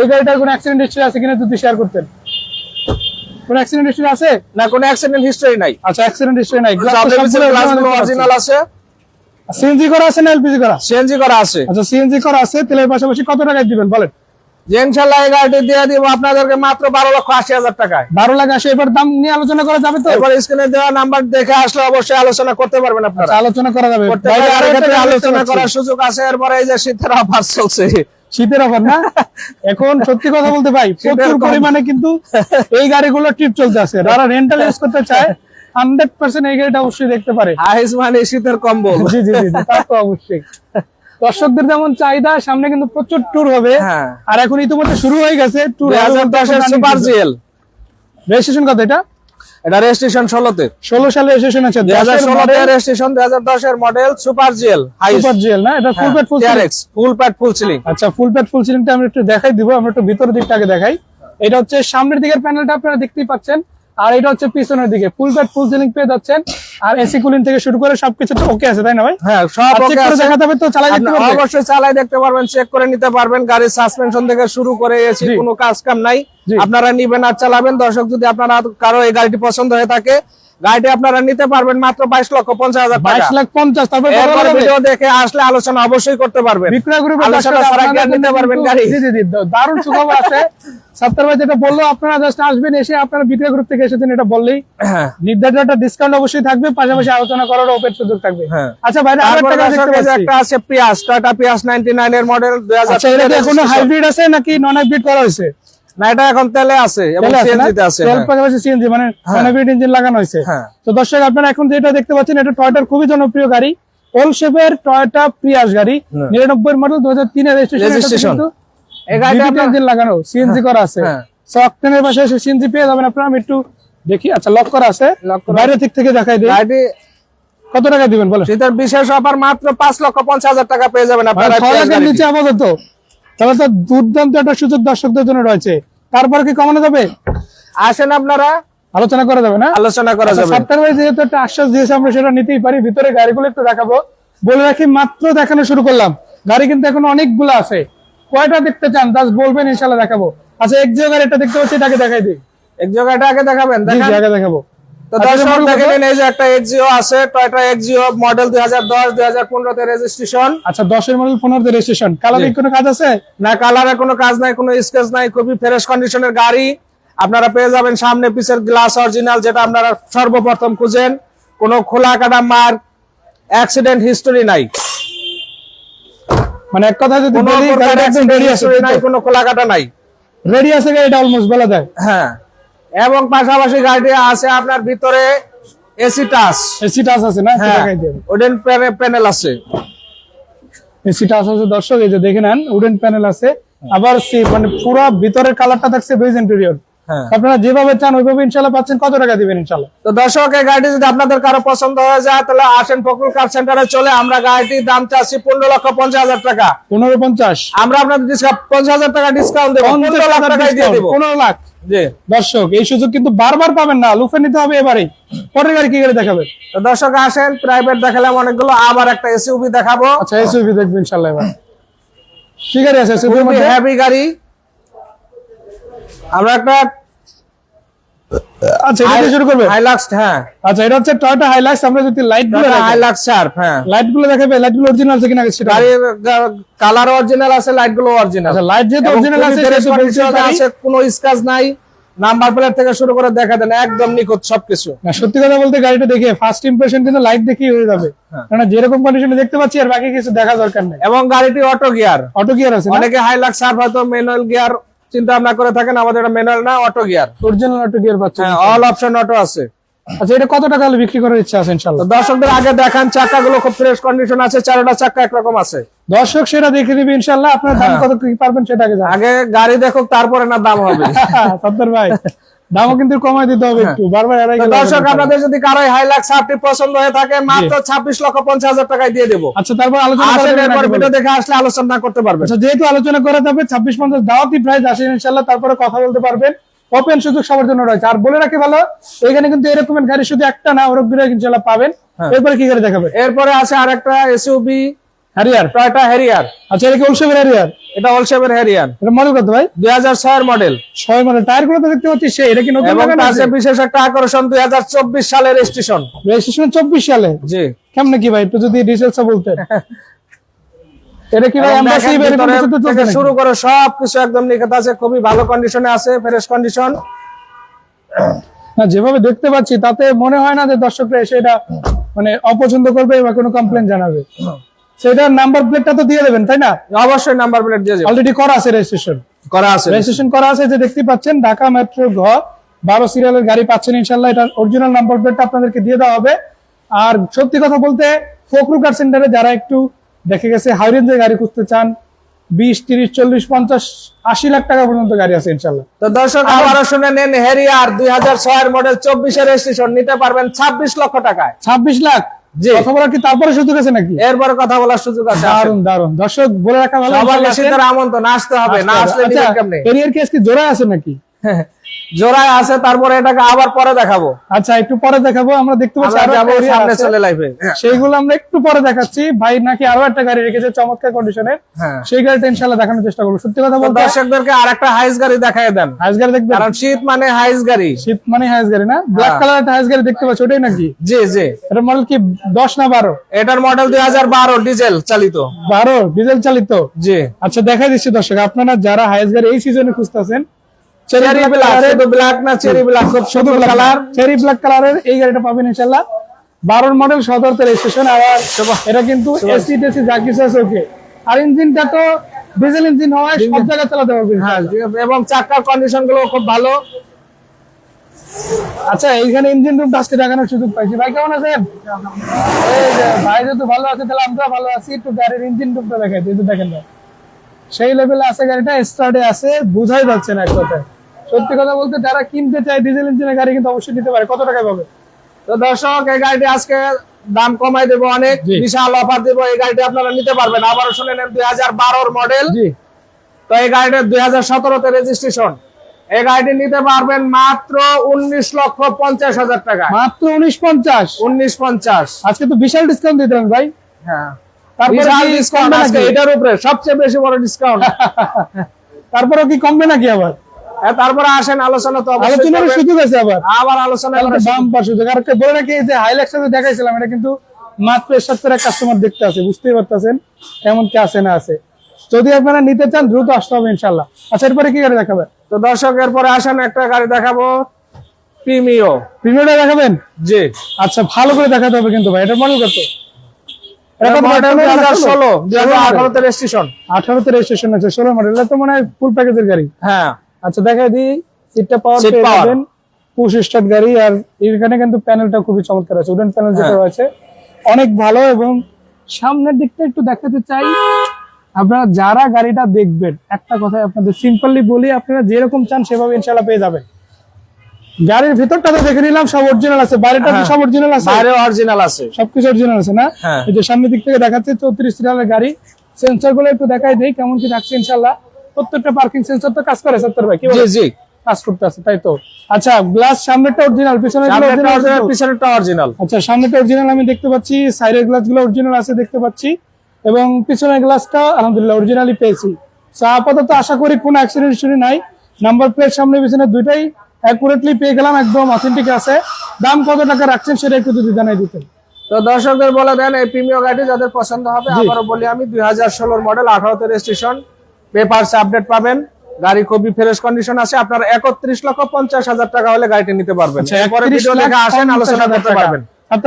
[SPEAKER 1] এই গাড়িটার কোনো অ্যাক্সিডেন্ট হিস্ট্রি আছে কিনা যদি শেয়ার করতেন? কোনো অ্যাক্সিডেন্ট হিস্ট্রি আছে?
[SPEAKER 2] না কোনো অ্যাক্সিডেন্ট হিস্ট্রি নাই।
[SPEAKER 1] আচ্ছা অ্যাক্সিডেন্ট হিস্ট্রি নাই।
[SPEAKER 2] অরিজিনাল আছে।
[SPEAKER 1] সিএনজি করা আছে না এলপিজি করা?
[SPEAKER 2] সিএনজি করা আছে।
[SPEAKER 1] আচ্ছা সিএনজি করা আছে তেলের পাশাপাশি কত টাকায় দিবেন বলেন?
[SPEAKER 2] ইনশাল্লাহ এই গাড়িটি দিয়ে দিব আপনাদেরকে মাত্র বারো লক্ষ আশি হাজার টাকায়।
[SPEAKER 1] বারো লাখ আসে এবার দাম নিয়ে আলোচনা করা যাবে তো?
[SPEAKER 2] এরপর স্ক্রিনে দেওয়া নাম্বার দেখে আসলে অবশ্যই আলোচনা করতে পারবেন আপনারা।
[SPEAKER 1] আচ্ছা, আলোচনা করা যাবে।
[SPEAKER 2] আলোচনা করার সুযোগ আছে এরপরে এই যে শীতের অফার চলছে।
[SPEAKER 1] শীতের অফার না? এখন সত্যি কথা বলতে ভাই প্রচুর। পরিমাণে কিন্তু এই গাড়িগুলো ট্রিপ চলতে আছে। যারা রেন্টাল ইউজ করতে চায় হান্ড্রেড পার্সেন্ট এই গাড়িটা অবশ্যই দেখতে পারে।
[SPEAKER 2] আইস মানে শীতের কম্বল।
[SPEAKER 1] জি জি জি তা তো অবশ্যই। দর্শকদের যেমন চাহিদা সামনে কিন্তু প্রচুর ট্যুর হবে।
[SPEAKER 2] হ্যাঁ।
[SPEAKER 1] আর এখন ইতিমধ্যে শুরু হয়ে গেছে ট্যুর
[SPEAKER 2] সুপার জিএল
[SPEAKER 1] রেজিস্ট্রেশন কত এটা?
[SPEAKER 2] এটা রেজিস্ট্রেশন ষোলোতে।
[SPEAKER 1] ষোলো সালে রেজিস্ট্রেশন আছে।
[SPEAKER 2] দুই হাজার ষোলোতে রেজিস্ট্রেশন দুই হাজার দশের model super GL
[SPEAKER 1] super GL না? এটা full pad full
[SPEAKER 2] full pad full ceiling
[SPEAKER 1] আচ্ছা ফুল প্যাড ফুল সিলিংটা আমরা একটু দেখাই দিব। আমরা একটু ভিতরের দিকটাকে দেখাই। এটা হচ্ছে সামনের দিকের প্যানেলটা আপনারা দেখতেই পাচ্ছেন। আর এটা হচ্ছে পিছনের দিকে। ফুল প্যাড ফুল সিলিং পেয়ে যাচ্ছেন। আর এসি কুলিং থেকে শুরু করে সবকিছু তো ওকে আছে তাই না ভাই?
[SPEAKER 2] হ্যাঁ সব ওকে আছে।
[SPEAKER 1] তো চালাই দেখতে পারবেন
[SPEAKER 2] অবশ্যই চালাই দেখতে পারবেন চেক করে নিতে পারবেন। গাড়ির সাসপেনশন থেকে শুরু করে এসি কোনো কাজ কাম নাই। আপনারা নিবেন আর চালাবেন। দর্শক যদি আপনারা কারও এই গাড়িটি পছন্দ হয়ে থাকে গাড়িটি আপনারা নিতে পারবেন মাত্র বাইশ লক্ষ পঞ্চাশ হাজার
[SPEAKER 1] বাইশ লাখ পঞ্চাশ তারপর?
[SPEAKER 2] ভিডিও দেখে আসলে আলোচনা অবশ্যই করতে পারবেন।
[SPEAKER 1] বিক্রয় গ্রুপে
[SPEAKER 2] আলোচনা ছাড়া কি আর নিতে পারবেন গাড়ি?
[SPEAKER 1] জি জি জি দারুণ সুখবর আছে। সত্তর ভাই যেটা বলল আপনারা জাস্ট আসবেন এসে আপনারা বিক্রয় গ্রুপ থেকে এসেছেন এটা বললেই।
[SPEAKER 2] হ্যাঁ।
[SPEAKER 1] নির্ধারিত একটা ডিসকাউন্ট অবশ্যই থাকবে পাশাপাশি আলোচনা করার ওপেন সুযোগ থাকবে।
[SPEAKER 2] হ্যাঁ।
[SPEAKER 1] আচ্ছা ভাই একটা দেখতে
[SPEAKER 2] এই একটা আছে পিয়াস টয়টা পিয়াস নাইনটি নাইন এর মডেল দুই হাজার
[SPEAKER 1] আচ্ছা এখনও হাইব্রিড আছে নাকি নন হাইব্রিড করা হয়েছে?
[SPEAKER 2] না এটা এখন তেলে আছে এবং
[SPEAKER 1] তেলে আছে না?
[SPEAKER 2] সিএনজিতে আছে
[SPEAKER 1] তেল
[SPEAKER 2] হ্যাঁ।
[SPEAKER 1] পাশাপাশি সিএনজি মানে হাইব্রিড ইঞ্জিন লাগানো হয়েছে।
[SPEAKER 2] হ্যাঁ।
[SPEAKER 1] তো দর্শক আপনারা এখন যেটা দেখতে পাচ্ছেন এটা টয়টার খুবই জনপ্রিয় গাড়ি। ওল শেপের টয়টা প্রিয়াস গাড়ি।
[SPEAKER 2] হ্যাঁ।
[SPEAKER 1] নিরানব্বই মডেল দু হাজার তিনের রেজিস্ট্রেশন ইঞ্জিন লাগানো সিএনজি করা আছে।
[SPEAKER 2] হ্যাঁ।
[SPEAKER 1] সফটওয়্যারের পাশে সিএনজি পেয়ে যাবেন আপনারা আমি একটু দেখি। আচ্ছা লক করা আছে। বাইরে দিক থেকে দেখাই দিই। কত টাকা দিবেন বলেন?
[SPEAKER 2] শীতের বিশেষ অফার মাত্র পাঁচ লক্ষ পঞ্চাশ হাজার টাকা পেয়ে যাবেন
[SPEAKER 1] মানে
[SPEAKER 2] আপনারা পিয়াস
[SPEAKER 1] নিচে আপাতত। তাহলে তো দুর্দান্ত একটা সুযোগ দর্শকদের জন্য রয়েছে। তারপর কি কমানো যাবে?
[SPEAKER 2] আসেন আপনারা।
[SPEAKER 1] আলোচনা করা যাবে না?
[SPEAKER 2] আলোচনা করা
[SPEAKER 1] আচ্ছা,
[SPEAKER 2] যাবে।
[SPEAKER 1] সত্তর ভাই যেহেতু একটা আশ্বাস দিয়েছে আমরা সেটা নিতেই পারি। ভিতরে গাড়িগুলো একটু দেখাবো। বলে রাখি মাত্র দেখানো শুরু করলাম। গাড়ি কিন্তু এখন অনেকগুলো আছে। কয়টা দেখতে চান? জাস্ট বলবেন ইনশাল্লাহ দেখাবো। আচ্ছা এক জিও গাড়িটা দেখতে পাচ্ছি এটাকে দেখাই দিই।
[SPEAKER 2] এক জায়গাটা আগে দেখাবেন
[SPEAKER 1] আগে দেখাবো।
[SPEAKER 2] তো
[SPEAKER 1] আচ্ছা,
[SPEAKER 2] দর্শক দেখে নিন এই যে একটা এক্সিও আছে টয়টা এক্সিও মডেল দুই হাজার দশ দুই হাজার পনেরোতে রেজিস্ট্রেশন
[SPEAKER 1] আচ্ছা দশের মডেল পনেরোতে রেজিস্ট্রেশন কালারিং কোনো কাজ আছে?
[SPEAKER 2] না কালারে কোনো কাজ নাই কোনো স্কেচ নাই খুবই ফ্রেশ কন্ডিশনের গাড়ি। আপনারা পেয়ে যাবেন সামনে পিছের গ্লাস অরিজিনাল যেটা আপনারা সর্বপ্রথম খুঁজেন। কোনো খোলা কাটা মার অ্যাক্সিডেন্ট হিস্টোরি নাই।
[SPEAKER 1] মানে এক কথা যদি
[SPEAKER 2] কোনো খোলা কাটা নাই।
[SPEAKER 1] রেডি আছে গাড়িটা অলমোস্ট বলা যায়?
[SPEAKER 2] হ্যাঁ। এবং পাশাপাশি গাড়িটি আছে আপনার ভিতরে এসি টাচ।
[SPEAKER 1] এসি টাচ আছে না?
[SPEAKER 2] উডেন প্যানেল আছে।
[SPEAKER 1] এসি টাচ আছে দর্শক এই যে দেখে নেন উডেন প্যানেল আছে। আবার মানে পুরো ভিতরের কালারটা থাকছে বেজ ইন্টেরিয়র
[SPEAKER 2] হ্যাঁ।
[SPEAKER 1] আপনারা যেভাবে চান ওইভাবে ইনশাল্লাহ পাচ্ছেন। কত টাকা দিবেন ইনশাল্লাহ?
[SPEAKER 2] তো দর্শক এই গাড়িটি যদি আপনাদের কারও পছন্দ হয়ে যায় তাহলে আসেন ফকুল কার সেন্টারে চলে। আমরা গাড়িটির দাম চাচ্ছি পনেরো লক্ষ পঞ্চাশ হাজার টাকা।
[SPEAKER 1] পনেরো পঞ্চাশ।
[SPEAKER 2] আমরা আপনাদের পঞ্চাশ হাজার টাকা ডিসকাউন্ট দেবো। পনেরো লাখ টাকায় দিয়ে দেবো।
[SPEAKER 1] পনেরো লাখ। দর্শক এই সুযোগ কিন্তু বারবার পাবেন না। লুফে নিতে হবে এবারে। পরের গাড়ি কি গাড়ি দেখাবে?
[SPEAKER 2] তো দর্শক আসেন প্রাইভেট দেখালাম অনেকগুলো আবার একটা এসইউভি দেখাবো।
[SPEAKER 1] আচ্ছা এসইউভি দেখবেন ইনশাল্লাহ এবার। কি গাড়ি আছে? এসইউভি
[SPEAKER 2] হেভি গাড়ি। আমরা একটা
[SPEAKER 1] আচ্ছা এটা দিয়ে শুরু করবে?
[SPEAKER 2] হাইলাক্স হ্যাঁ।
[SPEAKER 1] আচ্ছা এটা হচ্ছে টয়টা হাইলাক্স আমরা যদি লাইটগুলো
[SPEAKER 2] হাইলাক্স শার্প হ্যাঁ।
[SPEAKER 1] লাইটগুলো দেখাবে লাইটগুলো অরিজিনাল আছে কিনা সেটা।
[SPEAKER 2] গাড়ির কালার অরিজিনাল আছে লাইটগুলো অরিজিনাল
[SPEAKER 1] আচ্ছা লাইট যেহেতু অরিজিনাল আছে সেটা
[SPEAKER 2] আছে কোনো স্ক্র্যাচ নাই। নাম্বার প্লেট থেকে শুরু করে দেখা দেন একদম নিখুঁত সবকিছু।
[SPEAKER 1] না সত্যি কথা বলতে গাড়িটা দেখে ফার্স্ট ইমপ্রেশন কিন্তু লাইট দেখেই হয়ে যাবে।
[SPEAKER 2] হ্যাঁ।
[SPEAKER 1] কারণ যেরকম কন্ডিশনে দেখতে পাচ্ছি আর বাকি কিছু দেখা দরকার নেই।
[SPEAKER 2] এবং গাড়িটি অটো গিয়ার
[SPEAKER 1] অটো গিয়ার আছে
[SPEAKER 2] অনেকে হাইলাক্স শার্প হয়তো ম্যানুয়াল গিয়ার চিন্তা ভাবনা করে থাকেন আমাদের এটা ম্যানুয়াল না auto gear
[SPEAKER 1] original auto gear পাচ্ছেন।
[SPEAKER 2] হ্যাঁ অল অপশন অটো আছে।
[SPEAKER 1] আচ্ছা এটা কত টাকা হলে বিক্রি করার ইচ্ছা আছে ইনশাআল্লাহ?
[SPEAKER 2] দর্শকদের আগে দেখান চাকাগুলো খুব ফ্রেশ কন্ডিশন আছে চারটা চাকা একরকম আছে।
[SPEAKER 1] দর্শক সেটা দেখে দিবে ইনশাআল্লাহ। আপনার দাম
[SPEAKER 2] হ্যাঁ।
[SPEAKER 1] কত কি পারবেন সেটা আগে
[SPEAKER 2] আগে গাড়ি দেখুক তারপরে না দাম হবে।
[SPEAKER 1] সত্তর ভাই। দামও কিন্তু কমাই দিতে হবে একটু বারবার
[SPEAKER 2] দর্শক আপনাদের যদি কারও পছন্দ হয়ে থাকে মাত্র ছাব্বিশ লক্ষ পঞ্চাশ হাজার টাকায় দিয়ে দেবো।
[SPEAKER 1] আচ্ছা তারপর আলোচনা
[SPEAKER 2] দেখে আসলে আলোচনা করতে পারবেন।
[SPEAKER 1] আচ্ছা যেহেতু আলোচনা করা যাবে ছাব্বিশ পঞ্চাশ দাওয়াতি প্রাইস আসেন ইনশাল্লাহ তারপরে কথা বলতে পারবেন। ওপেন সুযোগ সবার জন্য রয়েছে। আর বলে রাখি ভালো এখানে কিন্তু এরকমের গাড়ি শুধু একটা না ওরকম ইনশাল্লাহ পাবেন।
[SPEAKER 2] হ্যাঁ।
[SPEAKER 1] এরপরে কি গাড়ি দেখাবে
[SPEAKER 2] এরপরে আছে আরেকটা এসইউবি
[SPEAKER 1] হ্যারিয়ার?
[SPEAKER 2] Toyota Harrier.
[SPEAKER 1] আচ্ছা এটা কি ওলসেভের হ্যারিয়ার?
[SPEAKER 2] এটা অলশেপের হ্যারিয়ার।
[SPEAKER 1] এটা মডেল কত ভাই?
[SPEAKER 2] দুই হাজার ছয়ের মডেল
[SPEAKER 1] ছয় মডেল টায়ারগুলো তো দেখতে পাচ্ছি সেই এটা কি নতুন লাগানো আছে?
[SPEAKER 2] বিশেষ একটা আকর্ষণ দুই হাজার চব্বিশ সালের রেজিস্ট্রেশন
[SPEAKER 1] রেজিস্ট্রেশন চব্বিশ সালে?
[SPEAKER 2] জি।
[SPEAKER 1] কেমনে কি ভাই? একটু যদি ডিটেলস বলতেন। এটা কি ভাই এমবাসি
[SPEAKER 2] থেকে শুরু করে সব কিছু একদম নিখেত আছে খুবই ভালো কন্ডিশনে আছে ফ্রেশ কন্ডিশন
[SPEAKER 1] না যেভাবে দেখতে পাচ্ছি তাতে মনে হয় না যে দর্শকরা এসে এটা মানে অপছন্দ করবে বা কোনো কমপ্লেন জানাবে। সেটার নাম্বার প্লেটটা তো দিয়ে দেবেন তাই না?
[SPEAKER 2] অবশ্যই নাম্বার প্লেট দিয়ে যাবে
[SPEAKER 1] অলরেডি করা আছে রেজিস্ট্রেশন
[SPEAKER 2] করা আছে।
[SPEAKER 1] রেজিস্ট্রেশন করা আছে যে দেখতে পাচ্ছেন ঢাকা মেট্রো ঘ বারো সিরিয়ালের গাড়ি পাচ্ছেন ইনশাল্লাহ এটা অরিজিনাল নাম্বার প্লেটটা আপনাদেরকে দিয়ে দেওয়া হবে। আর সত্যি কথা বলতে ফকরু কার সেন্টারে যারা একটু দেখে গেছে হাই রেঞ্জের গাড়ি খুঁজতে চান বিশ তিরিশ চল্লিশ পঞ্চাশ আশি লাখ টাকা পর্যন্ত গাড়ি আছে ইনশাল্লাহ
[SPEAKER 2] তো দর্শক আবারও শুনে নেন হ্যারিয়ার দুই হাজার ছয়ের মডেল চব্বিশের রেজিস্ট্রেশন নিতে পারবেন ছাব্বিশ লক্ষ টাকায়।
[SPEAKER 1] ছাব্বিশ লাখ। কথা বলার কি তারপরে সুযোগ আছে নাকি?
[SPEAKER 2] এরপরে কথা বলার সুযোগ আছে।
[SPEAKER 1] দারুণ দারুণ দর্শক বলে রাখা ভালো
[SPEAKER 2] আসতে হবে না আসলে
[SPEAKER 1] আচ্ছা,
[SPEAKER 2] কেমনে?
[SPEAKER 1] কি জোড়া আছে নাকি?
[SPEAKER 2] জোড়ায় আছে তারপরে এটাকে আবার পরে দেখাবো।
[SPEAKER 1] আচ্ছা একটু পরে দেখাবো আমরা দেখতে পাচ্ছি
[SPEAKER 2] সামনে চলে লাইফে
[SPEAKER 1] সেইগুলো আমরা একটু পরে দেখাচ্ছি। ভাই নাকি আরও একটা গাড়ি রেখেছে চমৎকার কন্ডিশনের
[SPEAKER 2] হ্যাঁ।
[SPEAKER 1] সেই গাড়িটা ইনশাল্লাহ দেখানোর চেষ্টা করব। সত্যি কথা বলতে
[SPEAKER 2] দর্শকদেরকে আর একটা হাইস গাড়ি দেখাই দেন।
[SPEAKER 1] হাইস গাড়ি দেখবেন?
[SPEAKER 2] কারণ শীত মানে হাইস গাড়ি।
[SPEAKER 1] শীত মানে হাইস গাড়ি না? ব্ল্যাক
[SPEAKER 2] হ্যাঁ।
[SPEAKER 1] কালার একটা হাইস গাড়ি দেখতে পাচ্ছি ওটাই নাকি?
[SPEAKER 2] জি জি।
[SPEAKER 1] এটা মডেল কি দশ না বারো?
[SPEAKER 2] এটার মডেল দুই হাজার বারো ডিজেল চালিত।
[SPEAKER 1] বারো ডিজেল চালিত?
[SPEAKER 2] জি।
[SPEAKER 1] আচ্ছা দেখাই দিচ্ছি দর্শক আপনারা যারা হাইস গাড়ি এই সিজনে খুঁজতেছেন
[SPEAKER 2] চেরি ব্ল্যাক শুধু ব্ল্যাক না চেরি ব্ল্যাক খুব
[SPEAKER 1] শুধু কালার
[SPEAKER 2] কালার
[SPEAKER 1] চেরি ব্ল্যাক কালারের এই গাড়িটা পাবেন ইনশাল্লাহ বারোর মডেল সদরতে রেজিস্ট্রেশন আর এটা কিন্তু এসি টেসি যা কিছু আছে ওকে আর ইঞ্জিনটা তো ডিজেল ইঞ্জিন হওয়ায় সব জায়গায় চালাতে পারবেন
[SPEAKER 2] হ্যাঁ এবং চাকার কন্ডিশনগুলো খুব ভালো।
[SPEAKER 1] আচ্ছা এইখানে ইঞ্জিন রুম আজকে দেখানোর সুযোগ পাইছি। ভাই কেমন আছেন? ভাই যেহেতু ভালো আছে তাহলে আমরা ভালো আছি। একটু গাড়ির ইঞ্জিন রুমটা দেখাই দিই, দেখেন সেই লেভেলে আছে গাড়িটা স্টার্টে আছে বুঝাই যাচ্ছে না এক কথায়। সত্যি কথা বলতে যারা কিনতে চায় ডিজেল ইঞ্জিনের গাড়ি কিন্তু অবশ্যই নিতে পারে। কত টাকায় পাবে?
[SPEAKER 2] তো দর্শক এই গাড়িটি আজকে দাম কমাই দেবো অনেক। বিশাল অফার দেবো। এই গাড়িটি আপনারা নিতে পারবেন। আবারও শুনে নেন দুই হাজার বারোর মডেল তো এই গাড়িটা দুই হাজার সতেরোতে রেজিস্ট্রেশন এই গাড়িটি নিতে পারবেন মাত্র উনিশ লক্ষ পঞ্চাশ হাজার টাকা।
[SPEAKER 1] মাত্র উনিশ পঞ্চাশ?
[SPEAKER 2] উনিশ পঞ্চাশ।
[SPEAKER 1] আজকে তো বিশাল ডিসকাউন্ট দিতেন ভাই।
[SPEAKER 2] হ্যাঁ।
[SPEAKER 1] তারপরে
[SPEAKER 2] বিশাল ডিসকাউন্ট আজকে এটার উপরে সবচেয়ে বেশি বড় ডিসকাউন্ট
[SPEAKER 1] তারপরে কি কমবে নাকি আবার?
[SPEAKER 2] তারপরে আসেন আলোচনা তো
[SPEAKER 1] আলোচনার। সুযোগ আছে আবার।
[SPEAKER 2] আবার আলোচনা
[SPEAKER 1] তাহলে
[SPEAKER 2] করার
[SPEAKER 1] তো দাম পার সুযোগ। আর একটা বলে রাখি এই যে হাইলাক্স আমি দেখাইছিলাম এটা কিন্তু মাত্র সত্তর কাস্টমার দেখতে আছে বুঝতেই পারতেছেন কেমন কি আছে না আছে। যদি আপনারা নিতে চান দ্রুত আসতে হবে ইনশাল্লাহ আচ্ছা এরপরে কি গাড়ি দেখাবেন?
[SPEAKER 2] তো দর্শকের পরে আসেন একটা গাড়ি দেখাবো প্রিমিও
[SPEAKER 1] প্রিমিয়ারটা দেখাবেন?
[SPEAKER 2] জি।
[SPEAKER 1] আচ্ছা ভালো করে দেখাতে হবে কিন্তু ভাই এটা মডেল কত? এটা
[SPEAKER 2] মডেল দুই হাজার ষোলো দুই হাজার
[SPEAKER 1] ষোলো
[SPEAKER 2] আঠারোতে রেজিস্ট্রেশন
[SPEAKER 1] আঠারোতে রেজিস্ট্রেশন আছে ষোলো মডেল এটা তো মনে হয় ফুল প্যাকেজের গাড়ি।
[SPEAKER 2] হ্যাঁ।
[SPEAKER 1] আচ্ছা দেখাই দিই। সিটটা পাওয়ার পেয়ে যাবেন। পুশ স্টার্ট গাড়ি আর এখানে কিন্তু প্যানেলটা খুবই চমৎকার আছে। উডেন প্যানেল যেটা
[SPEAKER 2] হ্যাঁ।
[SPEAKER 1] রয়েছে অনেক ভালো এবং সামনের দিকটা একটু দেখাতে চাই। আপনারা যারা গাড়িটা দেখবেন একটা কথাই আপনাদের সিম্পলি বলি আপনারা যেরকম চান সেভাবে ইনশাল্লাহ পেয়ে যাবেন। গাড়ির ভিতরটা তো দেখে নিলাম সব অরিজিনাল আছে। বাইরেটা কি
[SPEAKER 2] হ্যাঁ।
[SPEAKER 1] সব অরিজিনাল আছে।
[SPEAKER 2] বাইরে অরিজিনাল আছে।
[SPEAKER 1] সবকিছু অরিজিনাল আছে না?
[SPEAKER 2] হ্যাঁ।
[SPEAKER 1] এই যে সামনের দিক থেকে দেখাচ্ছে চৌত্রিশ সিরিয়ালের গাড়ি। সেন্সরগুলো একটু দেখাই দেই কেমন কি রাখছে ইনশাল্লাহ প্রত্যেকটা পার্কিং সেন্সর তো কাজ করে সত্তর ভাই কি
[SPEAKER 2] জি জি।
[SPEAKER 1] কাজ করতে আছে তাই তো? আচ্ছা গ্লাস সামনেরটা অরিজিনাল পিছনে
[SPEAKER 2] সামনেরটা অরিজিনাল
[SPEAKER 1] আচ্ছা সামনেটা অরিজিনাল আমি দেখতে পাচ্ছি সাইডের গ্লাসগুলো অরিজিনাল আছে দেখতে পাচ্ছি। এবং পিছনের গ্লাসটা আলহামদুলিল্লাহ অরিজিনালি পেয়েছি। আপাতত আশা করি কোনো অ্যাক্সিডেন্ট হিস্টরি নাই। নাম্বার প্লেট সামনে পিছনে দুইটাই অ্যাকুরেটলি পেয়ে গেলাম একদম অথেন্টিক আছে। দাম কত টাকা রাখছেন সেটা একটু যদি জানাই দিতেন।
[SPEAKER 2] তো দর্শকদের বলে দেন এই প্রিমিয় গাড়ি যাদের পছন্দ হবে আবারও বলি আমি দুই হাজার ষোলোর মডেল আঠারোতে রেজিস্ট্রেশন পেপারস আপডেট পাবেন গাড়ি খুবই ফ্রেশ কন্ডিশন আছে আপনার একত্রিশ লক্ষ পঞ্চাশ হাজার টাকা হলে গাড়িটি নিতে পারবেন।
[SPEAKER 1] আচ্ছা,
[SPEAKER 2] এরপরে
[SPEAKER 1] 31
[SPEAKER 2] ভিডিও দেখে আসেন আলোচনা করতে পারবেন।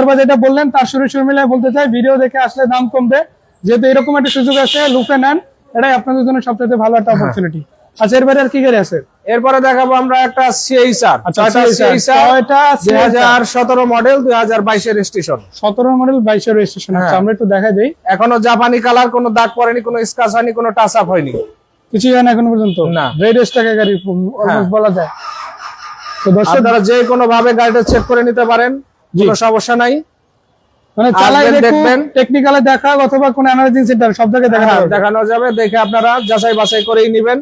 [SPEAKER 1] ভাই যেটা বললেন তার শুরু শুরু মিলে বলতে চাই ভিডিও দেখে আসলে দাম কমবে। যেহেতু এরকম একটা সুযোগ আছে লুপে নেন এটাই আপনাদের জন্য সবচেয়ে ভালো একটা অপরচুনিটি আচ্ছা এরপরে আর কি গাড়ি আছে?
[SPEAKER 2] এরপরে দেখাবো আমরা একটা সিএইচআর
[SPEAKER 1] আচ্ছা
[SPEAKER 2] হাজার সতেরো মডেল দুই হাজার বাইশের স্টেশন
[SPEAKER 1] সতেরো মডেল বাইশের রেজিস্ট্রেশন আছে
[SPEAKER 2] হ্যাঁ।
[SPEAKER 1] আমরা একটু দেখা দিই।
[SPEAKER 2] এখনও জাপানি কালার কোনো দাগ পড়েনি কোনো স্কাচ হয়নি কোনো টাচ আপ হয়নি।
[SPEAKER 1] কিছু জানি এখনও পর্যন্ত?
[SPEAKER 2] না।
[SPEAKER 1] রেড টাকা গাড়ি অলমোস্ট বলা যায়। তো দর্শক
[SPEAKER 2] আপনারা যে কোনো ভাবে গাড়িটা চেক করে নিতে পারেন কোনো সমস্যা নাই।
[SPEAKER 1] মানে চালাই
[SPEAKER 2] দেখবেন।
[SPEAKER 1] টেকনিক্যালে দেখা অথবা কোনো অ্যানালাইজিং সেন্টার সব জায়গায় দেখা
[SPEAKER 2] হ্যাঁ, দেখানো যাবে দেখে আপনারা যাচাই বাছাই করেই নিবেন।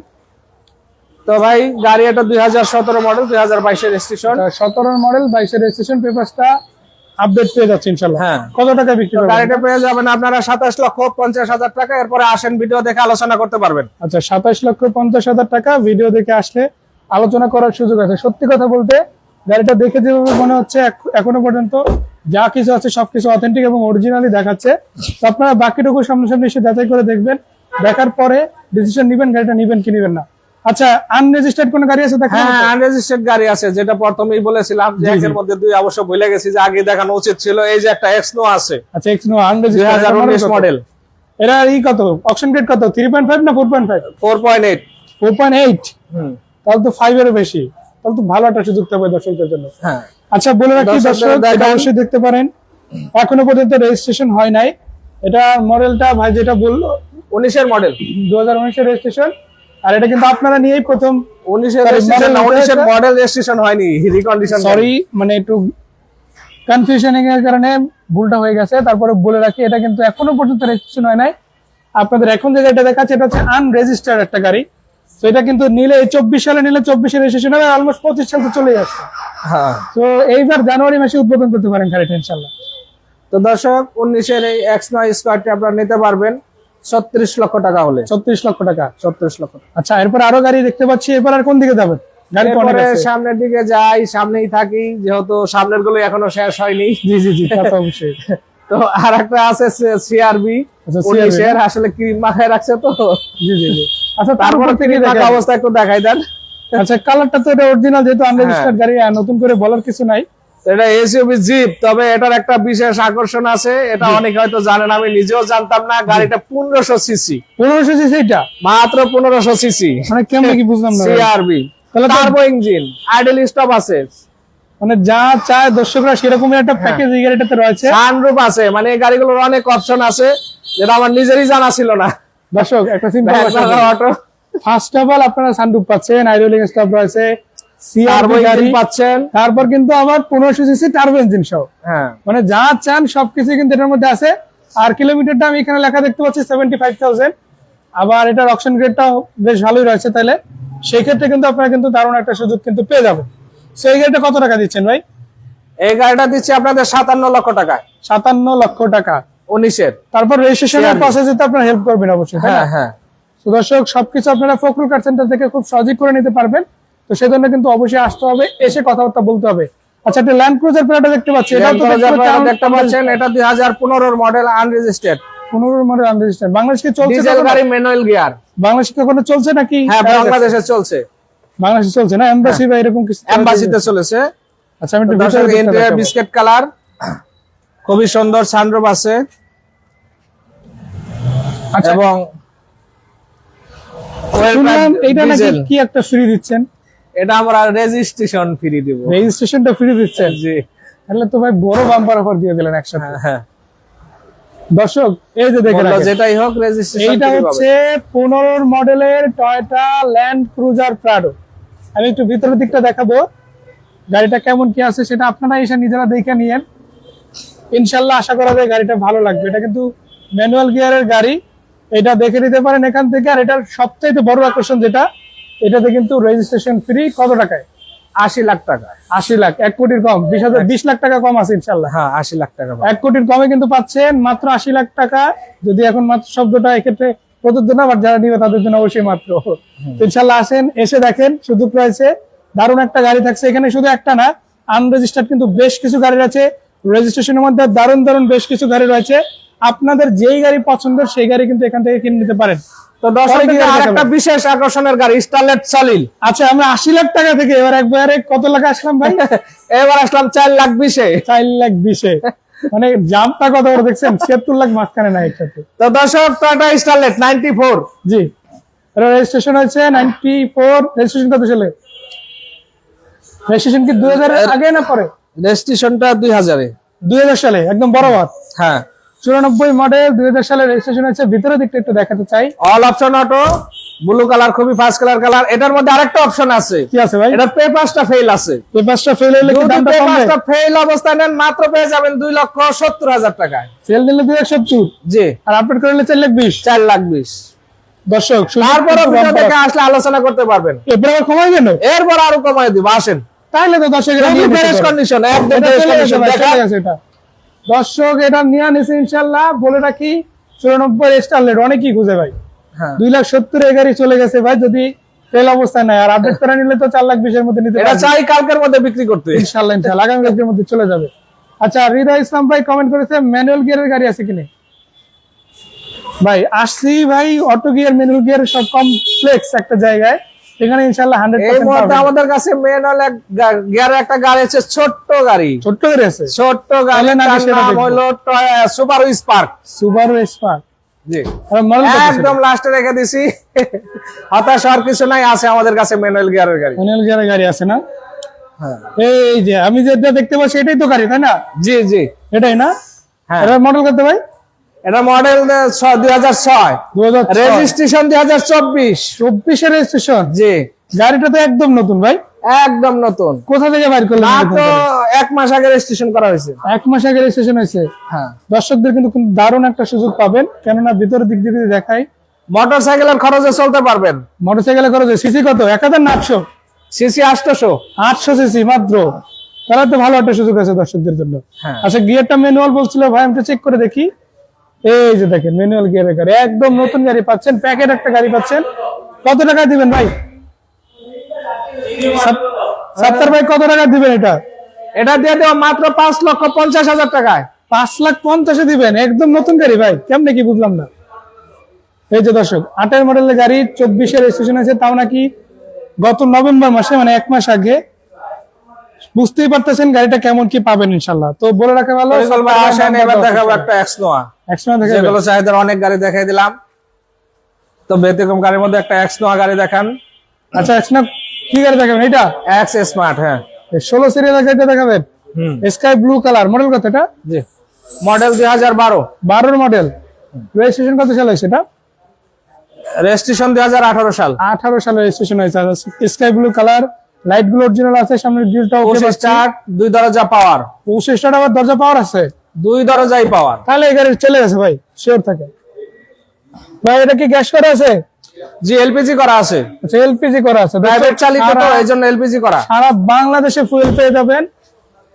[SPEAKER 2] তো ভাই গাড়ি এটা দুই হাজার সতেরো মডেল দুই হাজার বাইশের স্টেশন
[SPEAKER 1] সতেরো মডেল বাইশের রেজিস্ট্রেশন পেপারসটা আপডেট পেয়ে যাচ্ছে ইনশাল্লাহ
[SPEAKER 2] হ্যাঁ।
[SPEAKER 1] কত টাকা বিক্রি করবেন?
[SPEAKER 2] গাড়িটা পেয়ে যাবেন আপনারা সাতাশ লক্ষ পঞ্চাশ হাজার টাকা এরপরে আসেন ভিডিও দেখে আলোচনা করতে পারবেন।
[SPEAKER 1] আচ্ছা সাতাশ লক্ষ পঞ্চাশ হাজার টাকা ভিডিও দেখে আসলে আলোচনা করার সুযোগ আছে। সত্যি কথা বলতে গাড়িটা দেখে যেভাবে মনে হচ্ছে এখনও পর্যন্ত যা কিছু আছে সবকিছু অথেন্টিক এবং অরিজিনালি দেখাচ্ছে। তো আপনারা বাকিটুকু সামনাসামনি এসে যাচাই করে দেখবেন। দেখার পরে ডিসিশন নিবেন গাড়িটা নিবেন কি নিবেন না। আচ্ছা আনরেজিস্টার্ড কোন গাড়ি আছে দেখেন
[SPEAKER 2] হ্যাঁ আনরেজিস্টার্ড গাড়ি আছে যেটা প্রথমেই বলেছিলাম যে একের মধ্যে দুই অবশ্য ভুলে গেছি যে আগে দেখানো উচিত ছিল এই যে একটা এক্সনো আছে।
[SPEAKER 1] আচ্ছা এক্স নো
[SPEAKER 2] দুই
[SPEAKER 1] আনরেজিস্টার্ড
[SPEAKER 2] মডেল
[SPEAKER 1] এরা ই কত? অপশন গ্রেড কত? থ্রি পয়েন্ট ফাইভ না four point five
[SPEAKER 2] four point eight
[SPEAKER 1] four point eight তাহলে তো ফাইভ এরও বেশি। তাহলে তো ভালো একটা সুযোগ থাকবে দর্শকদের জন্য।
[SPEAKER 2] হ্যাঁ।
[SPEAKER 1] আচ্ছা বলে রাখি দর্শক এটা অবশ্যই দেখতে পারেন। এখনও পর্যন্ত রেজিস্ট্রেশন হয় নাই। এটা মডেলটা ভাই যেটা বলল
[SPEAKER 2] উনিশের মডেল
[SPEAKER 1] দু হাজার উনিশের রেজিস্ট্রেশন আর এটা কিন্তু আপনারা নিয়েই প্রথম।
[SPEAKER 2] উনিশের
[SPEAKER 1] Sorry,
[SPEAKER 2] রেজিস্ট্রেশন
[SPEAKER 1] model
[SPEAKER 2] উনিশের মডেল রেজিস্ট্রেশন হয়নি রিকন্ডিশন
[SPEAKER 1] সরি মানে একটু কনফিউশনিং এর কারণে ভুলটা হয়ে গেছে। তারপরে বলে রাখি এটা কিন্তু এখনও পর্যন্ত রেজিস্ট্রেশন হয় নাই। আপনাদের এখন যে গাড়িটা দেখাচ্ছে এটা হচ্ছে আনরেজিস্টার্ড একটা গাড়ি। তো এটা কিন্তু নিলে চব্বিশ সালে নিলে চব্বিশে রেজিস্ট্রেশন হবে অলমোস্ট পঁচিশ সাল তো চলে
[SPEAKER 2] হ্যাঁ।
[SPEAKER 1] তো এইবার জানুয়ারি মাসে উদ্বোধন করতে পারেন গাড়িটা ইনশাল্লাহ
[SPEAKER 2] তো দর্শক উনিশের এই এক্স নয় স্কোয়ারটি আপনারা নিতে পারবেন। ছত্রিশ লক্ষ টাকা হলে।
[SPEAKER 1] ছত্রিশ লক্ষ টাকা।
[SPEAKER 2] ছত্রিশ লক্ষ
[SPEAKER 1] আচ্ছা এরপর আরও গাড়ি দেখতে পাচ্ছি এরপর আর কোন দিকে যাবেন।
[SPEAKER 2] সামনের দিকে যাই সামনেই থাকি যেহেতু সামনেরগুলো এখনও শেষ হয়নি।
[SPEAKER 1] জি জি জি অবশ্যই।
[SPEAKER 2] তো আর একটা আছে সিআরবি
[SPEAKER 1] আচ্ছা,
[SPEAKER 2] আসলে ক্রিম মাখায় রাখছে তো?
[SPEAKER 1] জি জি জি। আচ্ছা
[SPEAKER 2] তারপরে
[SPEAKER 1] থেকে
[SPEAKER 2] অবস্থা একটু দেখাই দেন।
[SPEAKER 1] আচ্ছা কালারটা তো এটা অরিজিনাল যেহেতু আনরেজিস্টার্ড
[SPEAKER 2] হ্যাঁ।
[SPEAKER 1] গাড়ি নতুন করে বলার কিছু নাই।
[SPEAKER 2] এটা এসইউভি জিপ তবে এটার একটা বিশেষ আকর্ষণ আছে। এটা অনেকে হয়তো জানেন আমি নিজেও জানতাম না। গাড়িটা পনেরোশো সিসি।
[SPEAKER 1] পনেরোশো সিসি এটা?
[SPEAKER 2] মাত্র পনেরোশো সিসি।
[SPEAKER 1] মানে কেমন কি বুঝলাম না
[SPEAKER 2] CRB turbo engine idle stop আছে।
[SPEAKER 1] মানে যা চায় দর্শকরা সেরকমই একটা। প্যাকেজ এই গাড়িটাতে রয়েছে।
[SPEAKER 2] সানরুফ আছে। মানে এই গাড়িগুলোর অনেক অপশন আছে যেটা আমার নিজেরই জানা ছিল না।
[SPEAKER 1] দর্শক একটা চিন্তা
[SPEAKER 2] অটো
[SPEAKER 1] ফার্স্ট অফ অল আপনারা সানরুফ পাচ্ছেন আইডলিং স্টপ রয়েছে।
[SPEAKER 2] পাচ্ছেন।
[SPEAKER 1] তারপর কিন্তু আবার পনেরোশো সিসি টার্বো ইঞ্জিন সহ।
[SPEAKER 2] হ্যাঁ।
[SPEAKER 1] মানে যা চান সবকিছু কিন্তু এটার মধ্যে আছে। আর কিলোমিটারটা আমি এখানে লেখা দেখতে পাচ্ছি সেভেন্টি ফাইভ থাউজেন্ড আবার এটার অপশন গ্রেডটাও বেশ ভালোই রয়েছে তাহলে। সেই ক্ষেত্রে কিন্তু আপনারা কিন্তু দারুণ একটা সুযোগ কিন্তু পেয়ে যাবেন। সেই গাড়িটা কত টাকা দিচ্ছেন ভাই?
[SPEAKER 2] এই গাড়িটা দিচ্ছি আপনাদের সাতান্ন লক্ষ টাকায়
[SPEAKER 1] সাতান্ন লক্ষ টাকা।
[SPEAKER 2] উনিশের।
[SPEAKER 1] তারপর রেজিস্ট্রেশনের
[SPEAKER 2] CRV
[SPEAKER 1] প্রসেসে তো আপনারা হেল্প করবেন অবশ্যই
[SPEAKER 2] হ্যাঁ হ্যাঁ।
[SPEAKER 1] দর্শক সবকিছু আপনারা ফখরুল কার সেন্টার থেকে খুব সহজেই করে নিতে পারবেন। তো সেজন্য কিন্তু অবশ্যই আসতে হবে এসে কথাবার্তা বলতে হবে। আচ্ছা একটা ল্যান্ড ক্রুজার প্লাটা দেখতে পাচ্ছি। এটাও তো দেখতে
[SPEAKER 2] পাচ্ছেন এটা দুই হাজার পনেরোর model unregistered
[SPEAKER 1] model unregistered Bangladesh কি চলছে
[SPEAKER 2] ডিজেল গাড়ি ম্যানুয়াল গিয়ার
[SPEAKER 1] বাংলাদেশ কি কোনো চলছে নাকি?
[SPEAKER 2] হ্যাঁ বাংলাদেশে চলছে।
[SPEAKER 1] বাংলাদেশে চলছে না? এমবাসি বা এরকম কিছু
[SPEAKER 2] এম্বাসিতে চলেছে।
[SPEAKER 1] আচ্ছা আমি একটু ভিতরে
[SPEAKER 2] ইন্টেরিয়র
[SPEAKER 1] দেখাবো।
[SPEAKER 2] কালার খুবই সুন্দর সানরুফ আছে।
[SPEAKER 1] আচ্ছা
[SPEAKER 2] এবং
[SPEAKER 1] শুনলাম এইটা নাকি কি একটা ফ্রি দিচ্ছেন?
[SPEAKER 2] এটা আমরা রেজিস্ট্রেশন ফ্রি দিব।
[SPEAKER 1] রেজিস্ট্রেশনটা ফ্রি দিচ্ছেন?
[SPEAKER 2] জি।
[SPEAKER 1] তাহলে তো ভাই বড় বাম্পার অফার দিয়ে দিলেন একসাথে।
[SPEAKER 2] হ্যাঁ, হ্যাঁ।
[SPEAKER 1] দর্শক এই যে দেখে
[SPEAKER 2] মূল্য
[SPEAKER 1] রাখেন।
[SPEAKER 2] যেটাই হোক রেজিস্ট্রেশন
[SPEAKER 1] এইটা হচ্ছে পনেরো মডেলের টয়টা ল্যান্ড ক্রুজার প্রাডো আমি একটু ভিতরের দিকটা দেখাবো। গাড়িটা কেমন কি আছে সেটা আপনারা এসে নিজেরা দেখে নিয়েন। ইনশাল্লাহ আশা করা যায় গাড়িটা ভালো লাগবে। এটা কিন্তু ম্যানুয়াল গিয়ারের গাড়ি। এটা দেখে নিতে পারেন এখান থেকে। আর এটার সবচাইতে বড় আকর্ষণ যেটা এটাতে কিন্তু রেজিস্ট্রেশন ফ্রি কত টাকায়?
[SPEAKER 2] আশি লাখ টাকা।
[SPEAKER 1] আশি লাখ এক কোটির কম। বিশ হাজার বিশ লাখ টাকা কম আছে ইনশাল্লাহ
[SPEAKER 2] হ্যাঁ আশি লাখ টাকা
[SPEAKER 1] এক কোটির কমে কিন্তু পাচ্ছেন মাত্র আশি লাখ টাকা। যদি এখন মাত্র শব্দটা এক্ষেত্রে প্রযোজ্য না বাট যারা নিবে তাদের জন্য অবশ্যই মাত্র। ইনশাল্লাহ আসেন এসে দেখেন সুযোগ রয়েছে। দারুণ একটা গাড়ি থাকছে। এখানে শুধু একটা না আনরেজিস্টার্ড কিন্তু বেশ কিছু গাড়ি আছে রেজিস্ট্রেশনের মধ্যে দারুণ দারুণ বেশ কিছু গাড়ি রয়েছে। আপনাদের যেই গাড়ি পছন্দ সেই গাড়ি কিন্তু এখান থেকে কিনে নিতে পারেন।
[SPEAKER 2] তো একটা বিশেষ আকর্ষণের গাড়ি স্টারলেট চালিল
[SPEAKER 1] আচ্ছা আমরা আশি লাখ টাকা থেকে এবার একবারে কত লাখ আসলাম ভাই?
[SPEAKER 2] এবার আসলাম চার লাখ বিশে।
[SPEAKER 1] চার লাখ বিশে। মানে জাম্পটা কত বড় দেখছেন? ছিয়াত্তর লাখ মাঝখানে নাই একসাথে
[SPEAKER 2] তো দর্শক Tata Starlet ninety four
[SPEAKER 1] G registration হয়েছে নাইনটি ফোর রেজিস্ট্রেশন কত সালে? রেজিস্ট্রেশন কি দুই হাজার আগে না পরে?
[SPEAKER 2] রেজিস্ট্রেশনটা দুই হাজারে।
[SPEAKER 1] দুই হাজার সালে একদম বরাবর
[SPEAKER 2] হ্যাঁ।
[SPEAKER 1] চুরানব্বই মডেল দুই হাজার সালে রেজিস্ট্রেশন হয়েছে। ভিতরের দিকটা একটু দেখাতে চাই।
[SPEAKER 2] All option auto blue colour খুবই ফার্স্ট কালার কালার এটার মধ্যে আরেকটা অপশন আছে।
[SPEAKER 1] কি আছে ভাই?
[SPEAKER 2] এটার পেপারসটা ফেল আছে।
[SPEAKER 1] পেপারসটা ফেল হলে কি দামটা কমবে?
[SPEAKER 2] পেপারসটা ফেল অবস্থায় নেন মাত্র পেয়ে যাবেন দুই লক্ষ সত্তর হাজার টাকায়।
[SPEAKER 1] ফেল দিলে দুই এক সত্তর?
[SPEAKER 2] জি।
[SPEAKER 1] আর আপডেট করলে চার লাখ বিশ?
[SPEAKER 2] চার লাখ বিশ।
[SPEAKER 1] দর্শক
[SPEAKER 2] তারপরে ভিডিও দেখে আসলে আলোচনা করতে পারবেন।
[SPEAKER 1] এরপরে আবার কমাই গেল
[SPEAKER 2] এরপর আরও কমাই দিব আসেন।
[SPEAKER 1] তাইলে তো দর্শক এটা নিয়ে
[SPEAKER 2] ফ্রেশ কন্ডিশন একদম ফ্রেশ কন্ডিশন দেখা
[SPEAKER 1] গেছে এটা। দর্শক এটা নিয়ে নিছে ইনশাল্লাহ। বলে রাখি চুরানব্বই স্টারলেট অনেকই খুঁজে ভাই।
[SPEAKER 2] হ্যাঁ।
[SPEAKER 1] দুই লাখ সত্তর এ গাড়ি চলে গেছে ভাই যদি ফেল অবস্থায় নাই আর আপডেট করে নিলে তো চার লাখ বিশের মধ্যে নিতে
[SPEAKER 2] এটা চাই কালকের মধ্যে বিক্রি করতে।
[SPEAKER 1] ইনশাল্লাহ ইনশাল্লাহ আগামী কালকের মধ্যে চলে যাবে। আচ্ছা হৃদয় ইসলাম ভাই কমেন্ট করেছে ম্যানুয়াল গিয়ারের গাড়ি আছে কিনে? ভাই আসছি ভাই অটো গিয়ার ম্যানুয়াল গিয়ার সব কমপ্লেক্স একটা জায়গায়। এখানে ইনশাল্লাহ হান্ড্রেড
[SPEAKER 2] এই মুহূর্তে আমাদের কাছে ম্যানুয়াল এক গিয়ার একটা গাড়ি আছে ছোট্ট গাড়ি।
[SPEAKER 1] ছোট্ট গাড়ি আছে?
[SPEAKER 2] ছোট্ট গাড়ি নাম হলো সুপার স্পার্ক
[SPEAKER 1] সুবারু স্পার্ক
[SPEAKER 2] একদম লাস্টে রেখে দিছি। হতাশ হওয়ার কিছু নাই আছে আমাদের কাছে ম্যানুয়াল গিয়ারের গাড়ি।
[SPEAKER 1] ম্যানুয়াল গিয়ারের গাড়ি আছে না?
[SPEAKER 2] হ্যাঁ।
[SPEAKER 1] এই যে আমি যেটা দেখতে পাচ্ছি এটাই তো গাড়ি তাই না?
[SPEAKER 2] জি জি।
[SPEAKER 1] এটাই না?
[SPEAKER 2] হ্যাঁ।
[SPEAKER 1] মডেল কত ভাই?
[SPEAKER 2] এটা মডেল দুই হাজার ছয়। রেজিস্ট্রেশন দুই হাজার চব্বিশ।
[SPEAKER 1] চব্বিশের রেজিস্ট্রেশন
[SPEAKER 2] জি।
[SPEAKER 1] গাড়িটা তো একদম নতুন ভাই।
[SPEAKER 2] একদম নতুন।
[SPEAKER 1] কোথা থেকে বাইর করলেন করে?
[SPEAKER 2] এক মাস আগে রেজিস্ট্রেশন করা হয়েছে।
[SPEAKER 1] এক মাস আগে রেজিস্ট্রেশন হয়েছে?
[SPEAKER 2] হ্যাঁ।
[SPEAKER 1] দর্শকদের কিন্তু দারুণ একটা সুযোগ পাবেন। কেননা ভিতরের দিক দিয়ে যদি দেখাই
[SPEAKER 2] মোটর সাইকেলের খরচে চলতে পারবেন।
[SPEAKER 1] মোটরসাইকেলে খরচ সিসি কত? এক হাজার আটশো?
[SPEAKER 2] সিসি আটশোশো।
[SPEAKER 1] আটশো সিসি মাত্র? তাহলে তো ভালো একটা সুযোগ আছে দর্শকদের জন্য।
[SPEAKER 2] হ্যাঁ।
[SPEAKER 1] আচ্ছা গিয়ারটা ম্যানুয়াল বলছিল ভাই আমি চেক করে দেখি। এই যে দেখেন ম্যানুয়াল গিয়ারের গাড়ি। একদম নতুন গাড়ি পাচ্ছেন প্যাকেট একটা গাড়ি পাচ্ছেন। কত টাকা দিবেন ভাই? সাত- সাত্তার ভাই, কত টাকা দিবেন এটা?
[SPEAKER 2] এটা দিয়ে দেওয়া মাত্র পাঁচ লক্ষ পঞ্চাশ হাজার টাকায়।
[SPEAKER 1] পাঁচ লাখ পঞ্চাশে দিবেন, একদম নতুন গাড়ি ভাই। কেমনে কি বুঝলাম না। এই যে দর্শক, আটের মডেলের গাড়ি, চব্বিশের রেজিস্ট্রেশন আছে, তাও নাকি গত নভেম্বর মাসে মানে এক মাস আগে বুঝতেই পারতেছেন গাড়িটা কেমন কি পাবেন ইনশাল্লাহ তো বলে রাখা ভালো
[SPEAKER 2] এবার দেখাবো একটা এক্স নোয়া
[SPEAKER 1] একসময়
[SPEAKER 2] যেগুলো চাহিদার অনেক গাড়ি দেখাই দিলাম। তো ব্যতিক্রম গাড়ির মধ্যে একটা এক্স নোয়া গাড়ি দেখান।
[SPEAKER 1] আচ্ছা একসময় কি গাড়ি দেখাবেন? এটা
[SPEAKER 2] এক্স স্মার্ট হ্যাঁ।
[SPEAKER 1] ষোলো সিরিয়াল গাড়িটা দেখাবেন? স্কাই ব্লু কালার মডেল কত এটা?
[SPEAKER 2] জি। মডেল দুই হাজার বারো।
[SPEAKER 1] বারোর মডেল রেজিস্ট্রেশন কত সাল হয়েছে এটা?
[SPEAKER 2] রেজিস্ট্রেশন দুই হাজার আঠারো সাল।
[SPEAKER 1] আঠারো সালে রেজিস্ট্রেশন হয়েছে। স্কাই ব্লু কালার লাইটগুলো অরিজিনাল আছে সামনের গ্রিলটা ওকে
[SPEAKER 2] স্টার্ট দুই দরজা পাওয়ার।
[SPEAKER 1] পঁচিশটা আবার দরজা পাওয়ার আছে?
[SPEAKER 2] দুই দরজাই পাওয়ার।
[SPEAKER 1] তাহলে এই গাড়ি চলে গেছে ভাই শিওর থাকে। ভাই এটা কি গ্যাস করা আছে?
[SPEAKER 2] জি এলপিজি করা আছে।
[SPEAKER 1] আচ্ছা এলপিজি করা আছে।
[SPEAKER 2] প্রাইভেট চালিত তো
[SPEAKER 1] সারা-
[SPEAKER 2] এই জন্য এলপিজি করা।
[SPEAKER 1] সারা বাংলাদেশে ফুয়েল পেয়ে যাবেন।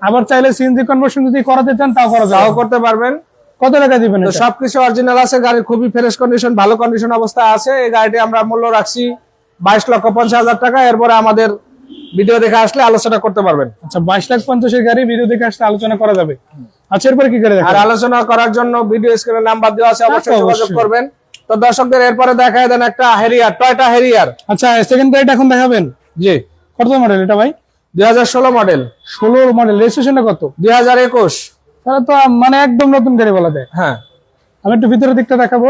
[SPEAKER 1] আবার চাইলে সিএনজি কনভার্সন যদি করাতে চান তাও করা
[SPEAKER 2] তাও করতে পারবেন।
[SPEAKER 1] কত টাকা দিবেন
[SPEAKER 2] তো সবকিছু অরিজিনাল আছে গাড়ির খুবই ফ্রেশ কন্ডিশন ভালো কন্ডিশন অবস্থা আছে। এই গাড়িটি আমরা মূল্য রাখছি বাইশ লক্ষ পঞ্চাশ হাজার টাকা। এরপরে আমাদের ভিডিও দেখে আসলে আলোচনা করতে পারবেন।
[SPEAKER 1] আচ্ছা বাইশ লাখ পঞ্চাশের গাড়ি ভিডিও দেখে আসলে আলোচনা করা যাবে। আচ্ছা এরপরে কি করে
[SPEAKER 2] আর আলোচনা করার জন্য ভিডিও স্ক্রিনে নাম্বার দেওয়া আছে অবশ্যই যোগাযোগ করবেন। তো দর্শকদের এরপরে দেখায় দেন একটা হেরিয়ার টয়টা হেরিয়ার
[SPEAKER 1] আচ্ছা সেকেন্ড গাড়িটা এখন দেখাবেন?
[SPEAKER 2] জি।
[SPEAKER 1] কত মডেল এটা ভাই?
[SPEAKER 2] দুই হাজার ষোলো মডেল
[SPEAKER 1] ষোলোর মডেল রেজিস্ট্রেশনটা কত?
[SPEAKER 2] দুই হাজার একুশ।
[SPEAKER 1] তাহলে তো মানে একদম নতুন গাড়ি বলা যায়।
[SPEAKER 2] হ্যাঁ।
[SPEAKER 1] আমি একটু ভিতরের দিকটা দেখাবো।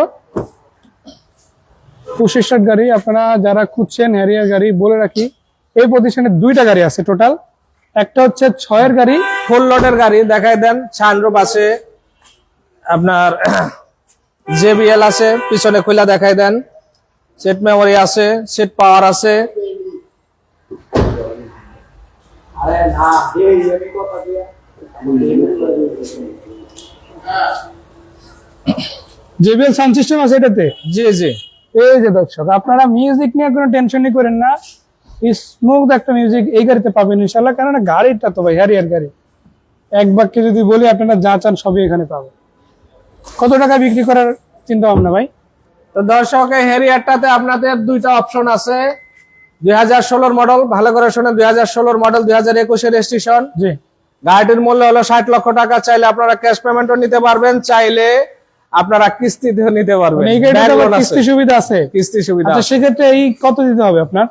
[SPEAKER 1] পঁচিশ গাড়ি আপনারা যারা খুঁজছেন হ্যারিয়ার গাড়ি বলে রাখি এই প্রতিষ্ঠানে দুইটা গাড়ি আছে টোটাল একটা হচ্ছে ছয়ের গাড়ি
[SPEAKER 2] ফুল লোডের গাড়ি। দেখাই দেন সানরুপ আছে আপনার জেবিএল আছে পিছনে খোলা দেখাই দেন। সেট মেমোরি আছে সেট পাওয়ার আছে।
[SPEAKER 1] জেবিএল সাউন্ড সিস্টেম আছে এটাতে?
[SPEAKER 2] জি জি।
[SPEAKER 1] এই যে দর্শক আপনারা মিউজিক নিয়ে কোনো টেনশনই করেন না। স্মুথ একটা মিউজিক এই গাড়িতে পাবেন ইনশাল্লাহ কেননা গাড়িটা তো ভাই হ্যারিয়ার গাড়ি। এক বাক্যে যদি বলি আপনারা যা চান সবই এখানে পাবেন। কত টাকা বিক্রি করার চিন্তা ভাবনা ভাই?
[SPEAKER 2] তো দর্শক এই হেরিয়ারটাতে আপনাদের দুইটা অপশন আছে। দুই হাজার ষোলোর মডেল ভালো করে শোনেন দুই হাজার ষোলোর মডেল দুই হাজার একুশের রেজিস্ট্রেশন
[SPEAKER 1] জি।
[SPEAKER 2] গাড়িটির মূল্য হলো ষাট লক্ষ টাকা। চাইলে আপনারা ক্যাশ পেমেন্টও নিতে পারবেন চাইলে আপনারা কিস্তিতেও নিতে পারবেন।
[SPEAKER 1] মানে। কিস্তি সুবিধা আছে?
[SPEAKER 2] কিস্তি সুবিধা
[SPEAKER 1] আচ্ছা সেক্ষেত্রে এই কত দিতে হবে আপনার?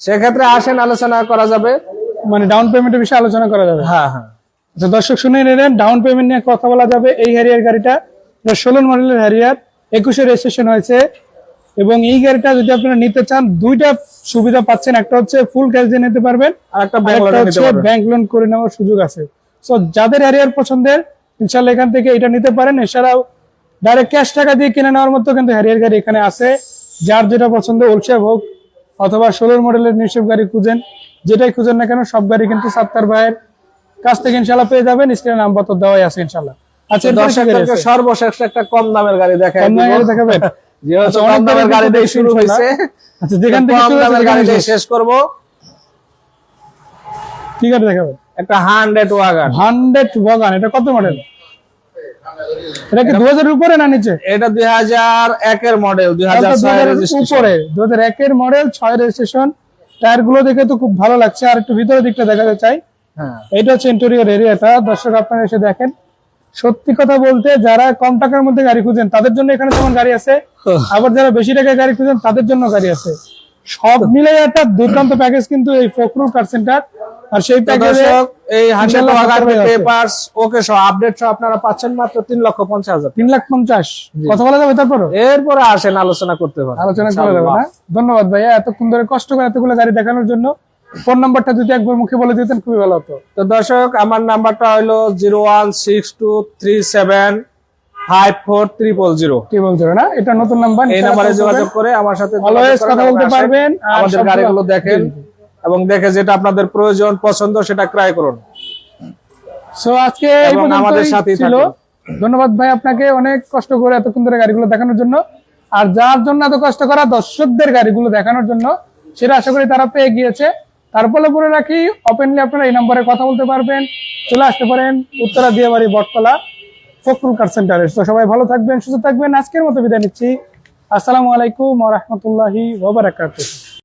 [SPEAKER 2] সেক্ষেত্রে আসেন আলোচনা করা যাবে।
[SPEAKER 1] মানে ডাউন পেমেন্টের বিষয়ে আলোচনা করা যাবে?
[SPEAKER 2] হ্যাঁ হ্যাঁ।
[SPEAKER 1] আচ্ছা দর্শক শুনে নিলেন ডাউন পেমেন্ট নিয়ে কথা বলা যাবে। এই হ্যারিয়ার গাড়িটা ষোলো মডেলের হ্যারিয়ার একুশে রেজিস্ট্রেশন হয়েছে। এবং এই গাড়িটা যদি আপনারা নিতে চান দুইটা সুবিধা পাচ্ছেন। একটা হচ্ছে ফুল ক্যাশ দিয়ে নিতে পারবেন
[SPEAKER 2] আর একটা ব্যাংক
[SPEAKER 1] হচ্ছে ব্যাংক লোন করে নেওয়ার সুযোগ আছে। সো যাদের এরিয়ার পছন্দের ইনশাল্লাহ এখান থেকে এটা নিতে পারেন। এছাড়াও ডাইরেক্ট ক্যাশ টাকা দিয়ে কিনে নেওয়ার মতো কিন্তু হ্যারিয়ার গাড়ি এখানে আছে। যার যেটা পছন্দ ওলসেপ হোক অথবা ষোলোর মডেলের নিউশেপ গাড়ি খুঁজেন যেটাই খুঁজেন না কেন সব গাড়ি কিন্তু সাত্তার ভাইয়ের কাছ থেকে ইনশাল্লাহ পেয়ে যাবেন স্ক্রিনে নাম্বার তো দেওয়াই আছে ইনশাল্লাহ আচ্ছা?
[SPEAKER 2] সর্বশেষ একটা কম দামের গাড়ি
[SPEAKER 1] কম দামের গাড়ি দেখাবেন? আচ্ছা, অনেক
[SPEAKER 2] দামের
[SPEAKER 1] গাড়ি
[SPEAKER 2] গাড়ি দিয়ে শুরু হয়েছে।
[SPEAKER 1] আচ্ছা যেখান থেকে
[SPEAKER 2] কম দামের গাড়ি দিয়ে
[SPEAKER 1] শেষ।
[SPEAKER 2] শেষ করব।
[SPEAKER 1] কি গাড়ি দেখাবেন?
[SPEAKER 2] একটা হান্ড্রেড ওয়াগান
[SPEAKER 1] হান্ড্রেড ওয়াগান এটা কত মডেল এটা কি দু হাজার উপরে না নিচে?
[SPEAKER 2] এটা দুই হাজার একের মডেল দুই হাজার
[SPEAKER 1] এটা
[SPEAKER 2] ছয়
[SPEAKER 1] 2000 উপরে। দু হাজার একের মডেল ছয় রেজিস্ট্রেশন টায়ারগুলো দেখে তো খুব ভালো লাগছে। আর একটু ভিতরের দিকটা দেখাতে চাই।
[SPEAKER 2] হ্যাঁ।
[SPEAKER 1] এটা হচ্ছে ইন্টেরিয়র এরিয়াটা দর্শক আপনারা এসে দেখেন। সত্যি কথা বলতে যারা কম টাকার মধ্যে গাড়ি খুঁজেন তাদের জন্য এখানে যেমন গাড়ি আছে। আবার যারা বেশি টাকায় গাড়ি খুঁজেন তাদের জন্য গাড়ি আছে। সব মিলে একটা দুর্দান্ত প্যাকেজ কিন্তু এই কার সেন্টার আর সেই প্যাকেজে
[SPEAKER 2] এই
[SPEAKER 1] হাজার।
[SPEAKER 2] পেপারস ওকে সহ আপডেট সহ আপনারা পাচ্ছেন মাত্র তিন লক্ষ পঞ্চাশ হাজার।
[SPEAKER 1] তিন লাখ পঞ্চাশ। কথা বলা যাবে তারপরও?
[SPEAKER 2] এরপরে আসেন আলোচনা করতে পারেন
[SPEAKER 1] আলোচনা করা যাবে না। ধন্যবাদ ভাইয়া এতক্ষণ ধরে কষ্ট করে এতগুলো গাড়ি দেখানোর জন্য। ফোন নাম্বারটা যদি একবার মুখে বলে দিতেন খুবই ভালো হতো।
[SPEAKER 2] তো দর্শক আমার নাম্বারটা হলো zero one six two three seven five four triple zero
[SPEAKER 1] কি বলছো না? এটা নতুন নাম্বার
[SPEAKER 2] এই নাম্বারে যোগাযোগ করে আমার সাথে
[SPEAKER 1] অলওয়েজ কথা বলতে পারবেন।
[SPEAKER 2] আমাদের গাড়িগুলো দেখেন এবং দেখে যেটা আপনাদের প্রয়োজন পছন্দ সেটা ক্রয় করুন।
[SPEAKER 1] সো আজকে
[SPEAKER 2] আমাদের সাথেই
[SPEAKER 1] ছিল। ধন্যবাদ ভাই আপনাকে অনেক কষ্ট করে এতক্ষণ ধরে গাড়িগুলো দেখানোর জন্য। আর যার জন্য এত কষ্ট করা দর্শকদের গাড়িগুলো দেখানোর জন্য সেটা আশা করি তারা পেয়ে গিয়েছে। তারপরে বলে রাখি ওপেনলি আপনারা এই নম্বরে কথা বলতে পারবেন। চলে আসতে পারেন উত্তরা দিয়ে বাড়ি বটতলা। ফখরুল কার সেন্টারে। তো সবাই ভালো থাকবেন, সুস্থ থাকবেন। আজকের মতো বিদায় নিচ্ছি। আসসালামু আলাইকুম রহমতুল্লাহি রাহমাতুল্লাহি ওয়া বারাকাতুহু।